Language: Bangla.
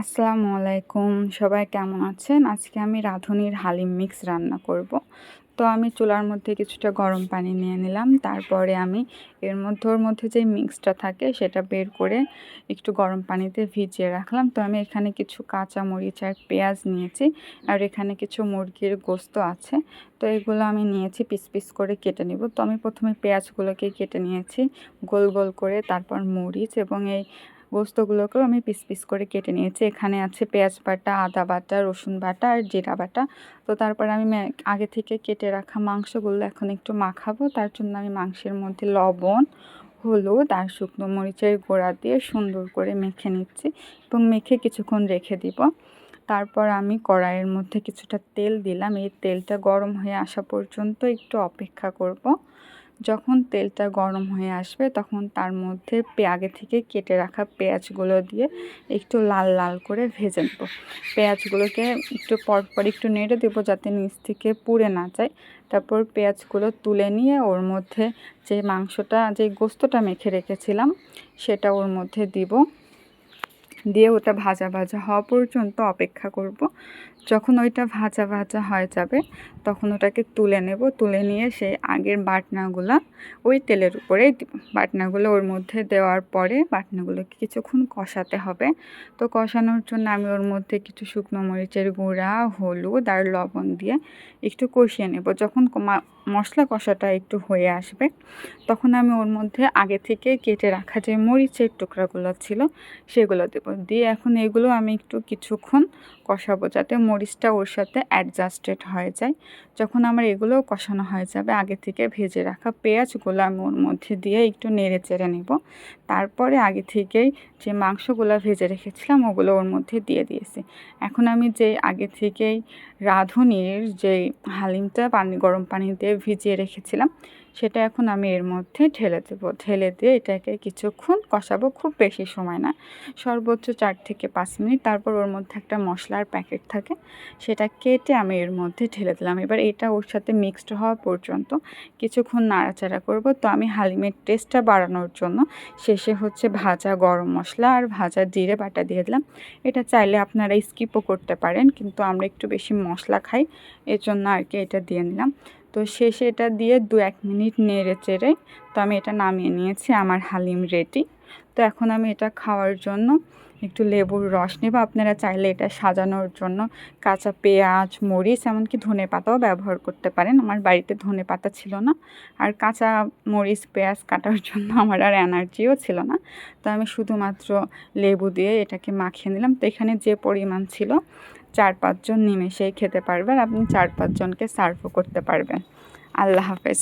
আসসালামু আলাইকুম। সবাই কেমন আছেন? আজকে আমি রাঁধুনির হালিম মিক্স রান্না করব। তো আমি চুলার মধ্যে কিছুটা গরম পানি নিয়ে নিলাম। তারপরে আমি এর মধ্যে, ওর মধ্যে যে মিক্সটা থাকে সেটা বের করে একটু গরম পানিতে ভিজিয়ে রাখলাম। তো আমি এখানে কিছু কাঁচা মরিচ আর পেঁয়াজ নিয়েছি আর এখানে কিছু মুরগির গোস্ত আছে। তো এগুলো আমি নিয়েছি, পিস পিস করে কেটে নিব। তো আমি প্রথমে পেঁয়াজগুলোকে কেটে নিয়েছি, গোল গোল করে, তারপর মরিচ এবং এই গোস্তগুলোকেও আমি পিস পিস করে কেটে নিয়েছি। এখানে আছে পেঁয়াজ বাটা, আদা বাটা, রসুন বাটা আর জিরা বাটা। তো তারপর আমি আগে থেকে কেটে রাখা মাংসগুলো এখন একটু মাখাবো। তার জন্য আমি মাংসের মধ্যে লবণ, হলুদ আর শুকনো মরিচের গোড়া দিয়ে সুন্দর করে মেখে নিচ্ছি এবং মেখে কিছুক্ষণ রেখে দিব। তারপর আমি কড়াইয়ের মধ্যে কিছুটা তেল দিলাম। এই তেলটা গরম হয়ে আসা পর্যন্ত একটু অপেক্ষা করব। যখন তেলটা গরম হয়ে আসবে তখন তার মধ্যে আগে থেকে কেটে রাখা পেঁয়াজগুলো দিয়ে একটু লাল লাল করে ভেজে নেব। পেঁয়াজগুলোকে একটু পরপর একটু নেড়ে দেবো যাতে নিচ থেকে পুড়ে না যায়। তারপর পেঁয়াজগুলো তুলে নিয়ে ওর মধ্যে যে মাংসটা, যে গোস্তটা মেখে রেখেছিলাম সেটা ওর মধ্যে দিব। দিয়ে ওটা ভাজা ভাজা হওয়া পর্যন্ত অপেক্ষা করব। যখন ওইটা ভাজা ভাজা হয়ে যাবে, তখন ওটাকে তুলে নেব। তুলে নিয়ে সেই আগের বাটনাগুলো ওই তেলের উপরেই দিব। বাটনাগুলো ওর মধ্যে দেওয়ার পরে বাটনাগুলোকে কিছুক্ষণ কষাতে হবে। তো কষানোর জন্য আমি ওর মধ্যে কিছু শুকনো মরিচের গুঁড়া, হলুদ আর লবণ দিয়ে একটু কষিয়ে নেব। যখন মশলা কষাটা একটু হয়ে আসবে, তখন আমি ওর মধ্যে আগে থেকে কেটে রাখা যে মরিচের টুকরাগুলো ছিল, সেগুলো দেবো। দিয়ে এখন এগুলো আমি একটু কিছুক্ষণ কষাবো যাতে মরিচটা ওর সাথে অ্যাডজাস্টেড হয়ে যায়। যখন আমার এগুলোও কষানো হয়ে যাবে, আগে থেকে ভেজে রাখা পেঁয়াজগুলো আমি ওর মধ্যে দিয়ে একটু নেড়ে চেড়ে নেব। তারপরে আগে থেকেই যে মাংসগুলো ভেজে রেখেছিলাম, ওগুলো ওর মধ্যে দিয়ে দিয়েছি। এখন আমি যে আগে থেকেই রাঁধুনির যে হালিমটা পানি, গরম পানি দিয়ে ভিজিয়ে রেখেছিলাম সেটা এখন আমি এর মধ্যে ঢেলে দেবো। ঢেলে দিয়ে এটাকে কিছুক্ষণ কষাবো, খুব বেশি সময় না। সর্বোচ্চ চার থেকে পাঁচ মিনিট। তারপর ওর মধ্যে একটা মশলার প্যাকেট থাকে, সেটা কেটে আমি এর মধ্যে ঢেলে দিলাম। এবার এটা ওর সাথে মিক্সড হওয়া পর্যন্ত কিছুক্ষণ নাড়াচাড়া করব। তো আমি হালিমের টেস্টটা বাড়ানোর জন্য শেষে হচ্ছে ভাজা গরম মশলা আর ভাজা জিরে বাটা দিয়ে দিলাম। এটা চাইলে আপনারা স্কিপও করতে পারেন, কিন্তু আমরা একটু বেশি মশলা খাই এর জন্য আর কি এটা দিয়ে নিলাম। তো শেষে এটা দিয়ে দু এক মিনিট নেড়ে চেড়ে তো আমি এটা নামিয়ে নিয়েছি, আমার হালিম রেডি। তো এখন আমি এটা খাওয়ার জন্য একটু লেবুর রস নেব। আপনারা চাইলে এটা সাজানোর জন্য কাঁচা পেঁয়াজ, মরিচ, এমনকি ধনে পাতাও ব্যবহার করতে পারেন। আমার বাড়িতে ধনে পাতা ছিল না। আর কাঁচা মরিচ, পেঁয়াজ কাটার জন্য আমার আর এনার্জিও ছিল না। তো আমি শুধুমাত্র লেবু দিয়ে এটাকে মাখিয়ে নিলাম। তো এখানে যে পরিমাণ ছিল চার পাঁচজন নিমেষেই খেতে পারবেন। আপনি চার পাঁচজনকে সার্ভও করতে পারবেন। আল্লাহ হাফেজ।